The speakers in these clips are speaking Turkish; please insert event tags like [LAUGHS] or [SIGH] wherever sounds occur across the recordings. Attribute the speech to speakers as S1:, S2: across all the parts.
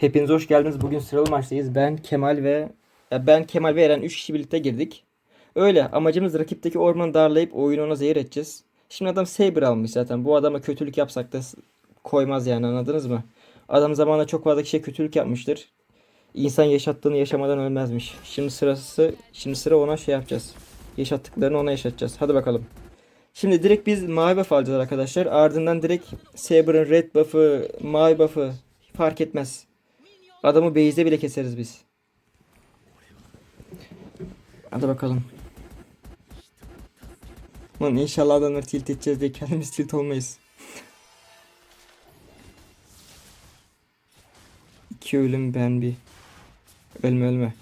S1: Hepiniz hoş geldiniz. Bugün sıralı maçtayız. Ben Kemal ve ben Kemal ve Eren 3 kişi birlikte girdik. Öyle amacımız rakipteki ormanı darlayıp oyunu ona zehir edeceğiz. Şimdi adam Saber almış zaten. Bu adama kötülük yapsak da koymaz yani anladınız mı? Adam zamanında çok fazla kişiye kötülük yapmıştır. İnsan yaşattığını yaşamadan ölmezmiş. Şimdi sırası şimdi sıra ona şey yapacağız. Yaşattıklarını ona yaşatacağız. Hadi bakalım. Şimdi direkt biz mavi buff alacağız arkadaşlar. Ardından direkt Saber'ın red buff'ı, mavi buff'ı fark etmez. Adamı base'de bile keseriz biz. Hadi bakalım. Lan inşallah adamları tilt edeceğiz diye kendimiz tilt olmayız. İki ölüm ben bir. Ölme ölme.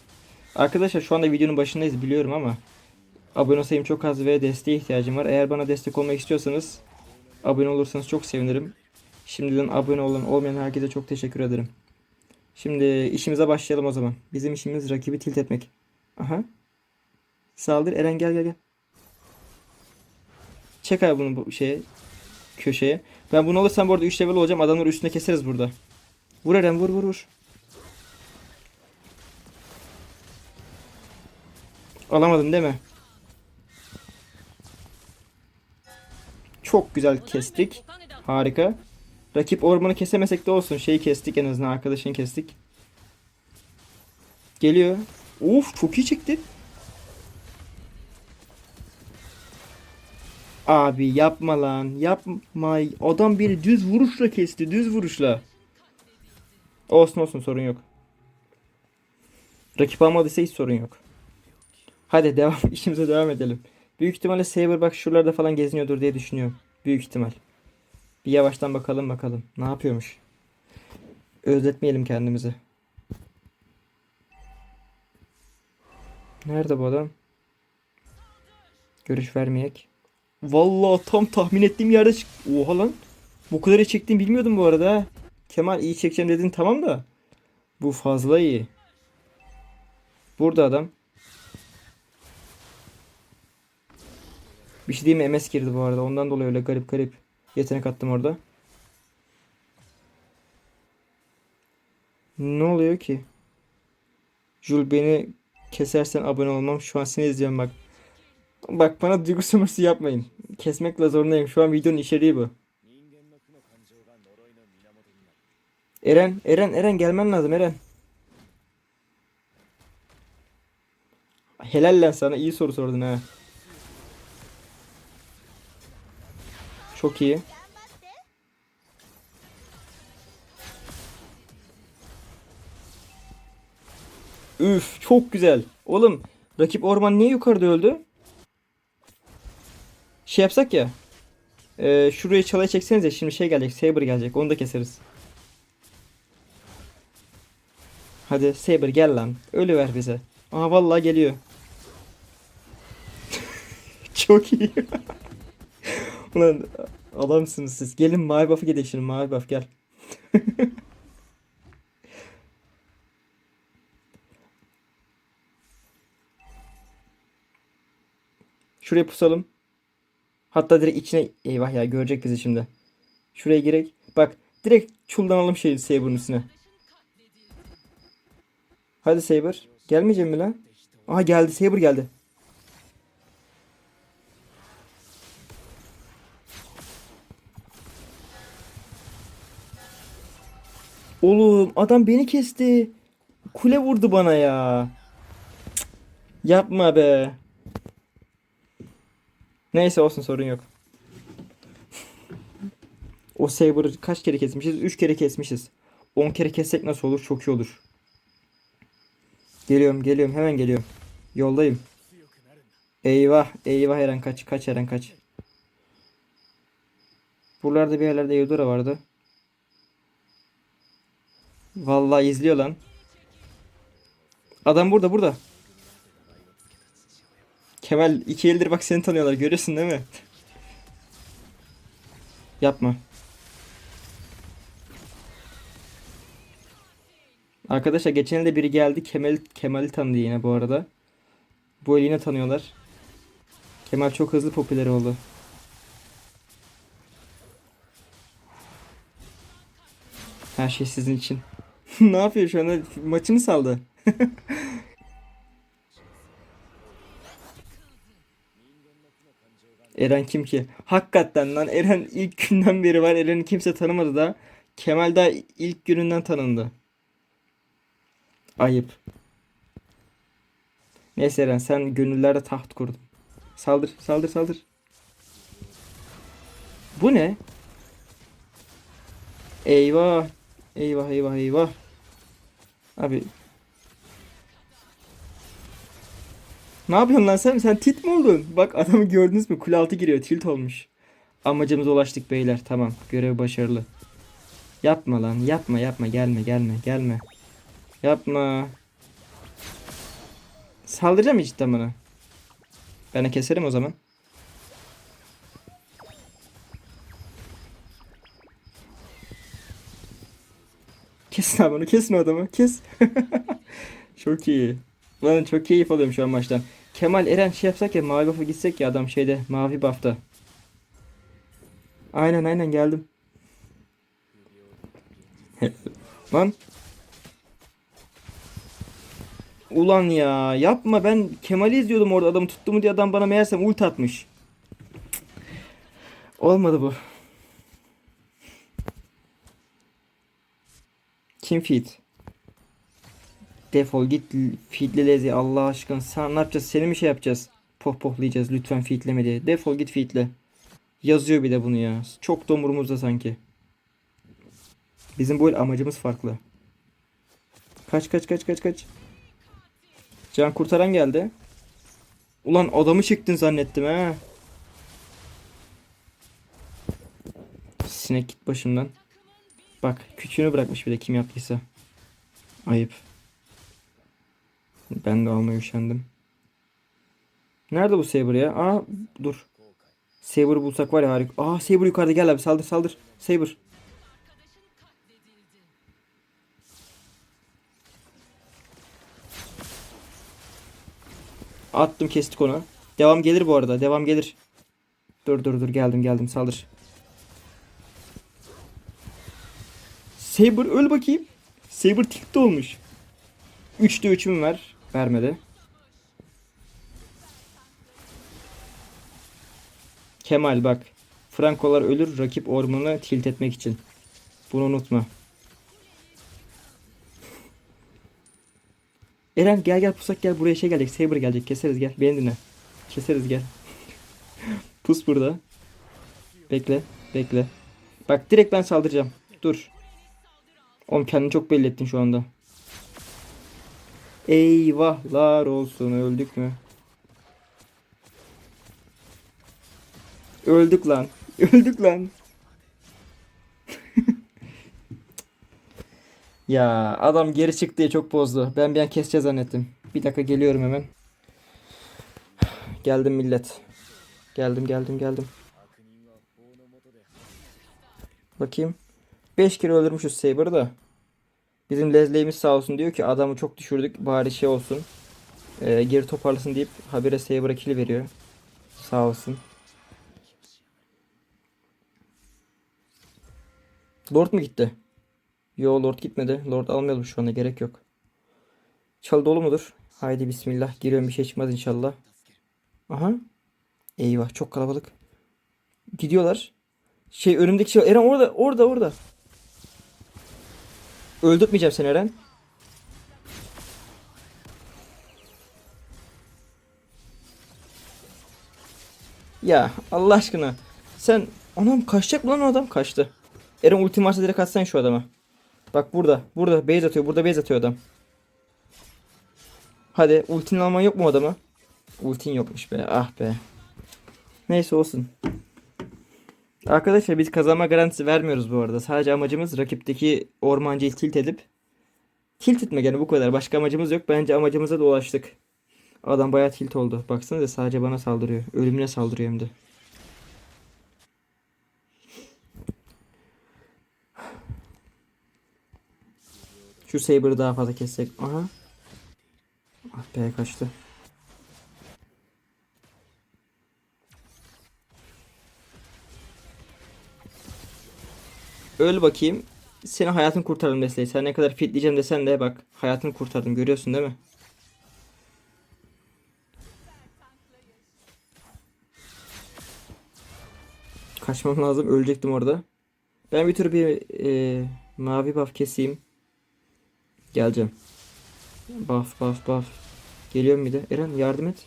S1: Arkadaşlar şu anda videonun başındayız biliyorum ama abone sayım çok az ve desteğe ihtiyacım var. Eğer bana destek olmak istiyorsanız abone olursanız çok sevinirim. Şimdiden abone olan olmayan herkese çok teşekkür ederim. Şimdi işimize başlayalım o zaman. Bizim işimiz rakibi tilt etmek. Aha. Saldır Eren gel gel gel. Çek abi bunu bu şeye köşeye. Ben bunu alırsam bu arada 3 level olacağım. Adamları üstüne keseriz burada. Vur Eren vur vur vur. Alamadın değil mi? Çok güzel kestik. Harika. Rakip ormanı kesemesek de olsun. Şeyi kestik en azından. Arkadaşını kestik. Geliyor. Uf çok iyi çekti. Abi yapma lan. Yapma. Adam biri düz vuruşla kesti. Düz vuruşla. Olsun olsun sorun yok. Rakip almadıysa hiç sorun yok. Hadi devam. [LAUGHS] işimize devam edelim. Büyük ihtimalle Saber bak şuralarda falan geziniyordur diye düşünüyorum. Büyük ihtimal. Bir yavaştan bakalım bakalım. Ne yapıyormuş? Özletmeyelim kendimizi. Nerede bu adam? Görüş vermeyek. Vallahi tam tahmin ettiğim yerde çık. Oha lan. Bu kadar iyi çektiğimi bilmiyordum bu arada. Kemal iyi çekeceğim dedin tamam da. Bu fazla iyi. Burada adam. Bir şey diyeyim? MS girdi bu arada. Ondan dolayı öyle garip garip yetenek attım orada. Ne oluyor ki? Jul beni kesersen abone olmam. Şu an seni izliyorum bak. Bak bana duygu sömürüsü yapmayın. Kesmekle zorundayım. Şu an videonun içeriği bu. Eren, Eren, Eren gelmen lazım Eren. Helal lan sana iyi soru sordun ha. Çok iyi. Üf çok güzel. Oğlum rakip orman niye yukarıda öldü? Şey yapsak ya. E, şurayı çalaya çeksenize şimdi şey gelecek. Saber gelecek. Onu da keseriz. Hadi Saber gel lan. Ölü ver bize. Aha vallahi geliyor. [LAUGHS] Çok iyi. [LAUGHS] Ulan adamsınız siz. Gelin mavi buff'ı gidelim şimdi. Mavi buff gel. [LAUGHS] Şuraya pusalım. Hatta direkt içine eyvah ya görecek bizi şimdi. Şuraya girek. Bak direkt çullanalım şey Saber'ın üstüne. Hadi Saber. Gelmeyecek mi lan? Aha geldi Saber geldi. Oğlum adam beni kesti. Kule vurdu bana ya. Yapma be. Neyse olsun sorun yok. O Saber'ı kaç kere kesmişiz? 3 kere kesmişiz. 10 kere kessek nasıl olur? Çok iyi olur. Geliyorum geliyorum hemen geliyorum. Yoldayım. Eyvah eyvah Eren kaç kaç Eren kaç. Buralarda bir yerlerde Eudora vardı. Vallahi izliyor lan. Adam burada burada. Kemal iki eldir bak seni tanıyorlar görüyorsun değil mi? Yapma. Arkadaşlar geçen elde biri geldi Kemal Kemal'i tanıdı yine bu arada. Bu eli yine tanıyorlar. Kemal çok hızlı popüler oldu. Her şey sizin için. [LAUGHS] ne yapıyor şu anda? Maçı mı saldı? [LAUGHS] Eren kim ki? Hakikaten lan Eren ilk günden beri var. Eren'i kimse tanımadı da. Kemal daha ilk gününden tanındı. Ayıp. Neyse Eren sen gönüllerde taht kurdun. Saldır saldır saldır. Bu ne? Eyvah. Eyvah eyvah eyvah. Abi. Ne yapıyorsun lan sen? Sen tilt mi oldun? Bak adamı gördünüz mü? Kule altı giriyor. Tilt olmuş. Amacımıza ulaştık beyler. Tamam. Görev başarılı. Yapma lan. Yapma yapma. Gelme gelme gelme. Yapma. Saldıracağım mı cidden bana? Ben keserim o zaman. Kesin abi onu kesin adamı kes. [LAUGHS] çok iyi. Lan çok keyif alıyorum şu an maçtan. Kemal Eren şey yapsak ya mavi buff'a gitsek ya adam şeyde mavi buff'ta. Aynen aynen geldim. [LAUGHS] Lan. Ulan ya yapma ben Kemal'i izliyordum orada adamı tuttu mu diye adam bana meğersem ult atmış. Olmadı bu. Kim feed? Defol git feedle lezi Allah aşkına. Sen ne yapacağız? Seni mi şey yapacağız? Pohpohlayacağız lütfen feedleme diye. Defol git feedle. Yazıyor bir de bunu ya. Çok da umurumuzda sanki. Bizim bu amacımız farklı. Kaç kaç kaç kaç kaç. Can kurtaran geldi. Ulan adamı çektin zannettim ha. Sinek git başımdan. Bak küçüğünü bırakmış bir de kim yaptıysa. Ayıp. Ben de almaya üşendim. Nerede bu Saber ya? Aa dur. Saber bulsak var ya harika. Aa Saber yukarıda gel abi saldır saldır. Saber. Attım kestik onu. Devam gelir bu arada. Devam gelir. Dur dur dur geldim geldim saldır. Saber öl bakayım. Saber tiltte olmuş. 3'te 3'üm ver. Vermedi. Kemal bak. Frankolar ölür rakip ormanı tilt etmek için. Bunu unutma. Eren gel gel pusak gel buraya şey gelecek. Saber gelecek. Keseriz gel. Beni dinle. Keseriz gel. [LAUGHS] Pus burada. Bekle. Bekle. Bak direkt ben saldıracağım. Dur. Oğlum kendini çok belli ettin şu anda. Eyvahlar olsun öldük mü? Öldük lan. [LAUGHS] Öldük lan. [LAUGHS] ya adam geri çıktı diye çok bozdu. Ben bir an keseceğiz zannettim. Bir dakika geliyorum hemen. [SIGHS] Geldim millet. Geldim geldim geldim. Bakayım. 5 kere öldürmüşüz Saber'ı da. Bizim Leslie'miz sağ olsun diyor ki adamı çok düşürdük bari şey olsun. Ee, geri toparlasın deyip habire Saber'a kill veriyor. Sağ olsun. Lord mu gitti? Yo Lord gitmedi. Lord almayalım şu anda gerek yok. Çal dolu mudur? Haydi bismillah. Giriyorum bir şey çıkmaz inşallah. Aha. Eyvah çok kalabalık. Gidiyorlar. Şey önümdeki şey Eren orada orada orada. Öldürtmeyeceğim seni Eren. Ya Allah aşkına. Sen anam kaçacak mı lan o adam? Kaçtı. Eren ultim varsa direkt atsan şu adama. Bak burada. Burada base atıyor. Burada base atıyor adam. Hadi ultini alman yok mu adama? Ultin yokmuş be. Ah be. Neyse olsun. Arkadaşlar biz kazanma garantisi vermiyoruz bu arada. Sadece amacımız rakipteki ormancıyı tilt edip tilt etmek yani bu kadar. Başka amacımız yok. Bence amacımıza da ulaştık. Adam bayağı tilt oldu. Baksanıza sadece bana saldırıyor. Ölümüne saldırıyor hem de. Şu Saber'ı daha fazla kessek. Aha. Ah be kaçtı. Öl bakayım. Senin hayatını kurtardım Leslie. Sen ne kadar fitleyeceğim desen de bak hayatını kurtardım. Görüyorsun değil mi? Kaçmam lazım. Ölecektim orada. Ben bir tür bir e, mavi buff keseyim. Geleceğim. Buff buff buff. Geliyorum bir de. Eren yardım et.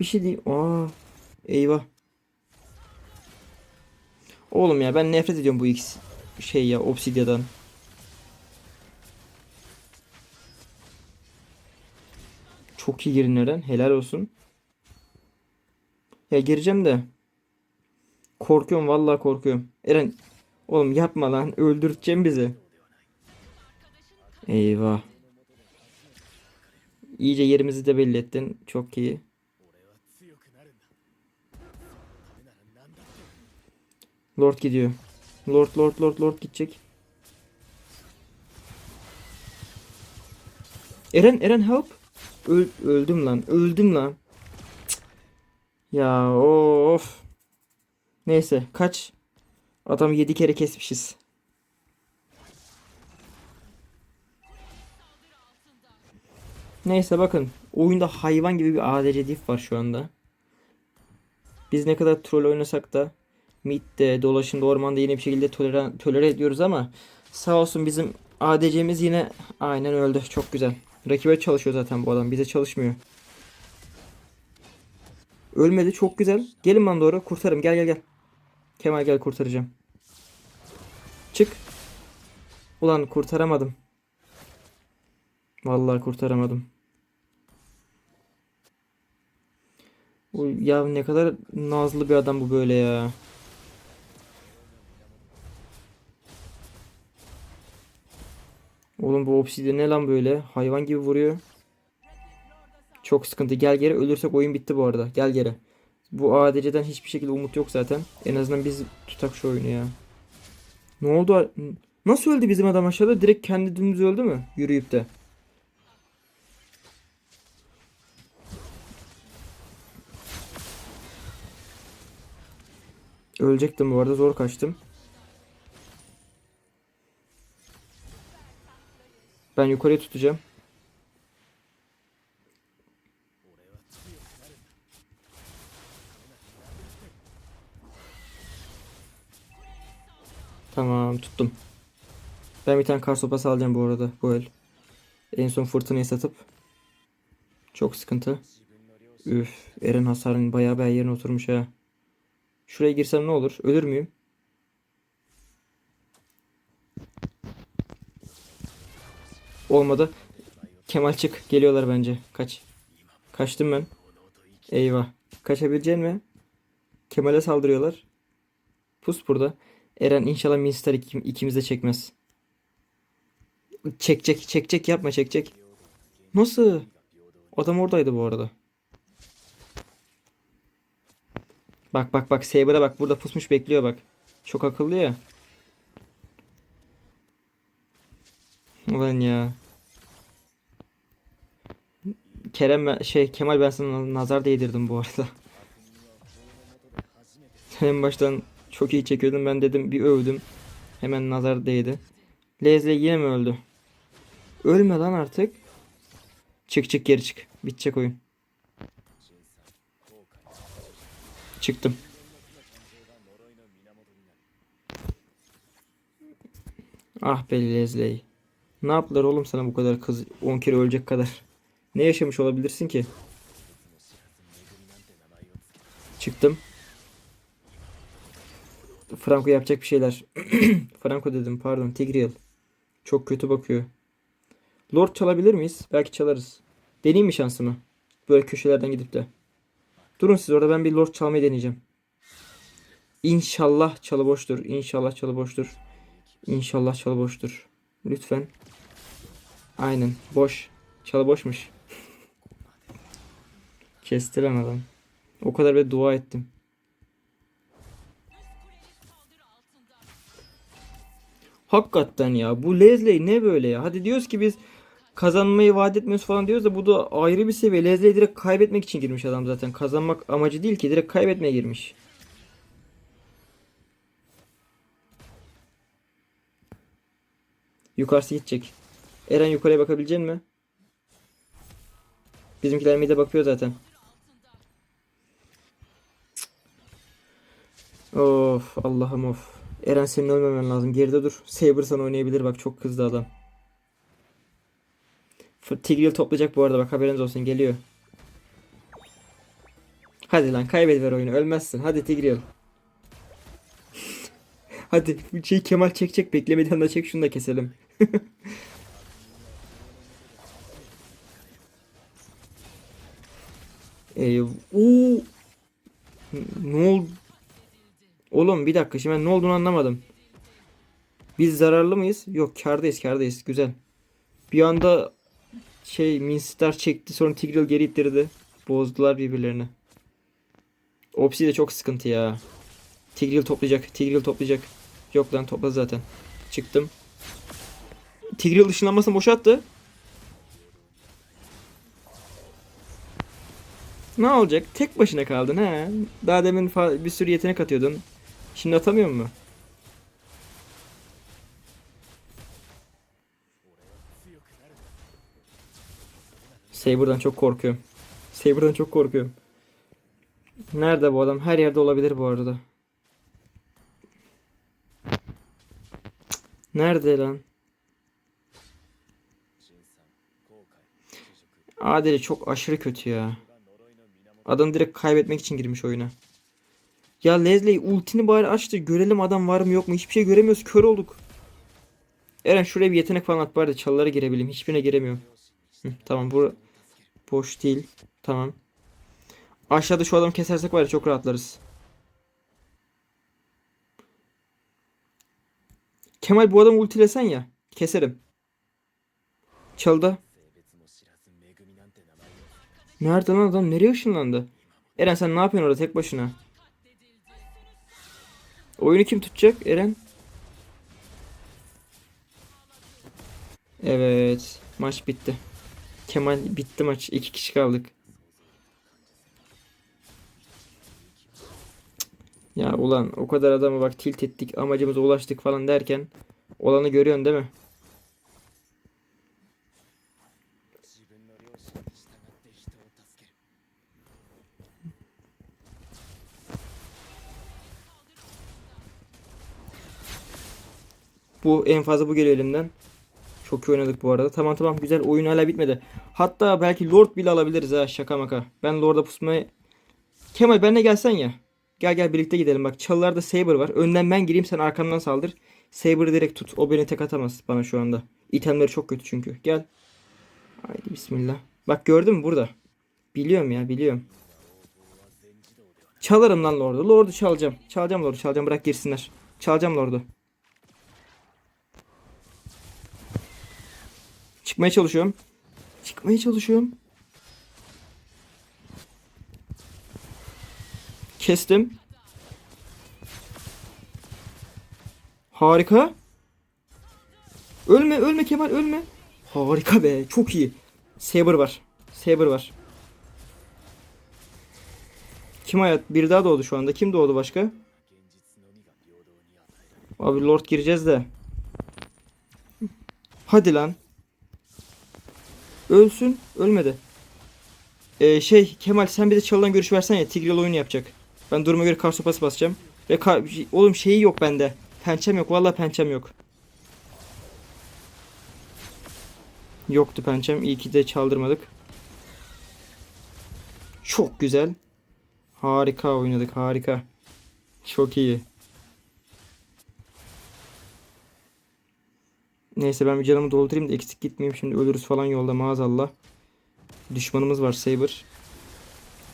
S1: Bir şey değil. Aa, eyvah. Oğlum ya ben nefret ediyorum bu X şey ya Obsidia'dan. Çok iyi girin Eren. Helal olsun. Ya gireceğim de. Korkuyorum vallahi korkuyorum. Eren oğlum yapma lan. Öldürteceğim bizi. Eyvah. İyice yerimizi de belli ettin. Çok iyi. Lord gidiyor. Lord Lord Lord Lord gidecek. Eren Eren help. Öl- öldüm lan. Öldüm lan. Ya of. Neyse kaç. Adamı 7 kere kesmişiz. Neyse bakın. Oyunda hayvan gibi bir ADC diff var şu anda. Biz ne kadar troll oynasak da midde, dolaşımda, ormanda yine bir şekilde tolere, tolere ediyoruz ama sağ olsun bizim ADC'miz yine aynen öldü. Çok güzel. Rakibe çalışıyor zaten bu adam. Bize çalışmıyor. Ölmedi. Çok güzel. Gelin bana doğru. Kurtarım. Gel gel gel. Kemal gel kurtaracağım. Çık. Ulan kurtaramadım. Vallahi kurtaramadım. Ya ne kadar nazlı bir adam bu böyle ya. Oğlum bu obsidian ne lan böyle? Hayvan gibi vuruyor. Çok sıkıntı. Gel geri ölürsek oyun bitti bu arada. Gel geri. Bu ADC'den hiçbir şekilde umut yok zaten. En azından biz tutak şu oyunu ya. Ne oldu? Nasıl öldü bizim adam aşağıda? Direkt kendi dümdüz öldü mü? Yürüyüp de. Ölecektim bu arada zor kaçtım. Ben yukarıya tutacağım. Tamam tuttum. Ben bir tane kar sopası alacağım bu arada bu el. En son fırtınayı satıp. Çok sıkıntı. Üf, Eren hasarın bayağı bir yerine oturmuş ha. Şuraya girsem ne olur? Ölür müyüm? Olmadı. Kemal çık. Geliyorlar bence. Kaç. Kaçtım ben. Eyvah. Kaçabilecek mi? Kemal'e saldırıyorlar. Pus burada. Eren inşallah Minstar ikim, ikimiz de çekmez. Çekecek. Çekecek yapma çekecek. Nasıl? Adam oradaydı bu arada. Bak bak bak Saber'a bak burada pusmuş bekliyor bak. Çok akıllı ya. Ulan ya. Kerem şey Kemal ben sana nazar değdirdim bu arada. Sen en baştan çok iyi çekiyordun ben dedim bir övdüm. Hemen nazar değdi. Leslie yine mi öldü? Ölme lan artık. Çık çık geri çık. Bitecek oyun. Çıktım. Ah be Leslie. Ne yaptılar oğlum sana bu kadar kız 10 kere ölecek kadar? Ne yaşamış olabilirsin ki? Çıktım. Franco yapacak bir şeyler. [CLEARS THROAT] Franco dedim pardon Tigreal. Çok kötü bakıyor. Lord çalabilir miyiz? Belki çalarız. Deneyeyim mi şansımı? Böyle köşelerden gidip de. Durun siz orada ben bir lord çalmayı deneyeceğim. İnşallah çalı boştur. İnşallah çalı boştur. İnşallah çalı boştur. Lütfen. Aynen. Boş. Çalı boşmuş. Kesti adam. O kadar bir dua ettim. Hakikaten ya. Bu Leslie ne böyle ya? Hadi diyoruz ki biz kazanmayı vaat etmiyoruz falan diyoruz da bu da ayrı bir seviye. Leslie direkt kaybetmek için girmiş adam zaten. Kazanmak amacı değil ki direkt kaybetmeye girmiş. Yukarısı gidecek. Eren yukarıya bakabilecek mi? Bizimkiler mide bakıyor zaten. Of Allah'ım of. Eren senin ölmemen lazım. Geride dur. Saber sana oynayabilir bak çok kızdı adam. Tigreal toplayacak bu arada bak haberiniz olsun geliyor. Hadi lan kaybediver oyunu ölmezsin. Hadi Tigreal. [LAUGHS] Hadi şey Kemal çekecek beklemeden de çek şunu da keselim. [LAUGHS] Ee, oo. Ne oldu? Oğlum bir dakika şimdi ben ne olduğunu anlamadım. Biz zararlı mıyız? Yok kârdayız kârdayız güzel. Bir anda şey Minstar çekti sonra Tigreal geri ittirdi. Bozdular birbirlerini. Opsi de çok sıkıntı ya. Tigreal toplayacak. Tigreal toplayacak. Yok lan topladı zaten. Çıktım. Tigreal ışınlanmasını boşalttı. Ne olacak? Tek başına kaldın ha. Daha demin bir sürü yetenek atıyordun. Şimdi atamıyor mu? Saber'dan çok korkuyorum. Saber'dan çok korkuyorum. Nerede bu adam? Her yerde olabilir bu arada. Nerede lan? Adeli çok aşırı kötü ya. Adam direkt kaybetmek için girmiş oyuna. Ya Leslie ultini bari açtı. Görelim adam var mı yok mu? Hiçbir şey göremiyoruz. Kör olduk. Eren şuraya bir yetenek falan at bari de çalılara girebileyim. Hiçbirine giremiyorum. Hı, tamam bu boş değil. Tamam. Aşağıda şu adamı kesersek var ya çok rahatlarız. Kemal bu adamı ultilesen ya. Keserim. Çalda. Nerede lan adam? Nereye ışınlandı? Eren sen ne yapıyorsun orada tek başına? Oyunu kim tutacak Eren? Evet. Maç bitti. Kemal bitti maç. İki kişi kaldık. Ya ulan o kadar adamı bak tilt ettik amacımıza ulaştık falan derken olanı görüyorsun değil mi? Bu en fazla bu geliyor elimden. Çok iyi oynadık bu arada. Tamam tamam güzel oyun hala bitmedi. Hatta belki Lord bile alabiliriz ha şaka maka. Ben Lord'a pusmayı... Kemal benimle gelsen ya. Gel gel birlikte gidelim bak çalılarda Saber var. Önden ben gireyim sen arkamdan saldır. Saber'ı direkt tut. O beni tek atamaz bana şu anda. İtemleri çok kötü çünkü. Gel. Haydi bismillah. Bak gördün mü burada. Biliyorum ya biliyorum. Çalarım lan Lord'u. Lord'u çalacağım. Çalacağım Lord'u çalacağım. Bırak girsinler. Çalacağım Lord'u. Çıkmaya çalışıyorum. Çıkmaya çalışıyorum. Kestim. Harika. Ölme ölme Kemal ölme. Harika be çok iyi. Saber var. Saber var. Kim hayat? Bir daha doğdu şu anda. Kim doğdu başka? Abi Lord gireceğiz de. Hadi lan. Ölsün. Ölmedi. Ee, şey Kemal sen bir de çalıdan görüş versen ya. Tigreal oyunu yapacak. Ben duruma göre kar sopası basacağım. Ve kar- oğlum şeyi yok bende. Pençem yok. Vallahi pençem yok. Yoktu pençem. İyi ki de çaldırmadık. Çok güzel. Harika oynadık. Harika. Çok iyi. Neyse ben bir canımı doldurayım da eksik gitmeyeyim. Şimdi ölürüz falan yolda maazallah. Düşmanımız var Saber.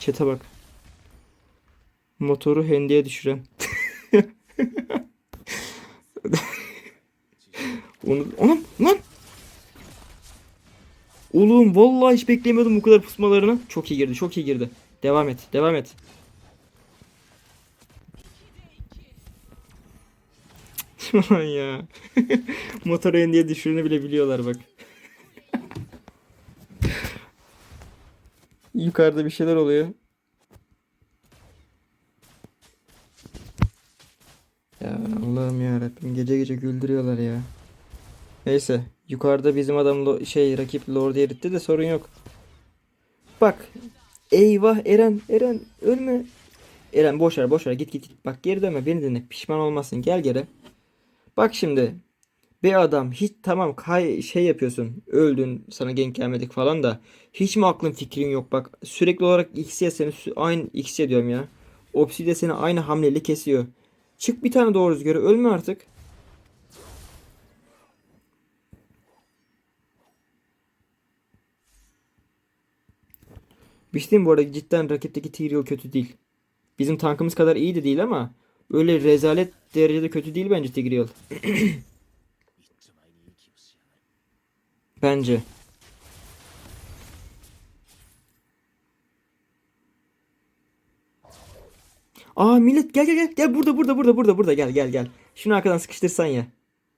S1: Çete bak. Motoru hendeye düşüren. [LAUGHS] Onu... Anam lan! Oğlum vallahi hiç beklemiyordum bu kadar pusmalarını. Çok iyi girdi, çok iyi girdi. Devam et, devam et. Ulan ya. [LAUGHS] Motoru hendeye düşüreni bile biliyorlar bak. [LAUGHS] Yukarıda bir şeyler oluyor. Ya Allah'ım ya Rabbim gece gece güldürüyorlar ya. Neyse. Yukarıda bizim adam şey rakip Lord'u eritti de sorun yok. Bak. Eyvah Eren. Eren ölme. Eren boş ver git git git. Bak geri dönme beni dinle. Pişman olmasın. Gel geri. Bak şimdi. Bir adam hiç tamam kay şey yapıyorsun. Öldün sana genk gelmedik falan da. Hiç mi aklın fikrin yok bak. Sürekli olarak X'ye seni aynı X'ye diyorum ya. Obsidian seni aynı hamleyle kesiyor. Çık bir tane doğru rüzgarı ölme artık. Bir şey bu arada cidden rakipteki Tyrael kötü değil. Bizim tankımız kadar iyi de değil ama öyle rezalet derecede kötü değil bence Tigreal. [CLEARS THROAT] Bence. Aa millet gel gel gel gel burada burada burada burada burada gel gel gel. Şunu arkadan sıkıştırsan ya.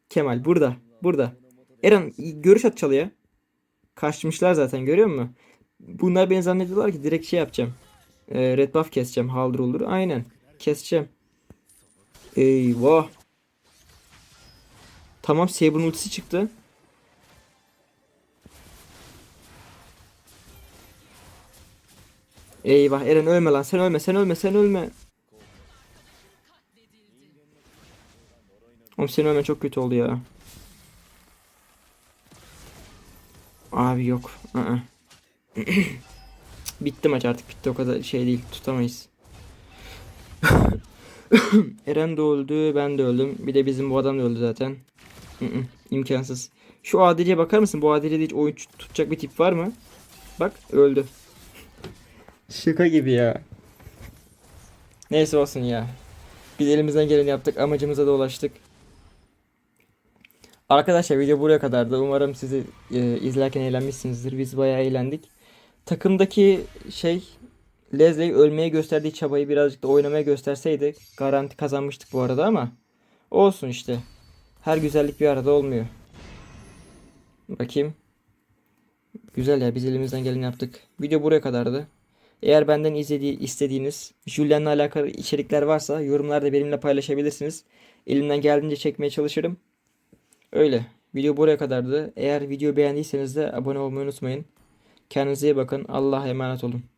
S1: Kemal burada burada. Eren görüş at çalıya. Kaçmışlar zaten görüyor musun? Bunlar beni zannediyorlar ki direkt şey yapacağım. Ee, red buff keseceğim. Haldır olur. Aynen. Keseceğim. Eyvah. Tamam Saber'ın ultisi çıktı. Eyvah Eren ölme lan. Sen ölme sen ölme sen ölme. Oğlum senin ölmen çok kötü oldu ya. Abi yok. Aa. [CLEARS THROAT] bitti maç artık bitti o kadar şey değil tutamayız. [LAUGHS] [LAUGHS] Eren de öldü ben de öldüm. Bir de bizim bu adam da öldü zaten. İmkansız. Şu ADC'ye bakar mısın? Bu ADC'de hiç oyun tutacak bir tip var mı? Bak öldü. Şaka gibi ya. Neyse olsun ya. Biz elimizden geleni yaptık. Amacımıza da ulaştık. Arkadaşlar video buraya kadardı. Umarım sizi e, izlerken eğlenmişsinizdir. Biz bayağı eğlendik. Takımdaki şey Lesley ölmeye gösterdiği çabayı birazcık da oynamaya gösterseydi garanti kazanmıştık bu arada ama olsun işte. Her güzellik bir arada olmuyor. Bakayım. Güzel ya biz elimizden geleni yaptık. Video buraya kadardı. Eğer benden izlediği, istediğiniz Julian'la alakalı içerikler varsa yorumlarda benimle paylaşabilirsiniz. Elimden geldiğince çekmeye çalışırım. Öyle. Video buraya kadardı. Eğer video beğendiyseniz de abone olmayı unutmayın. Kendinize iyi bakın. Allah'a emanet olun.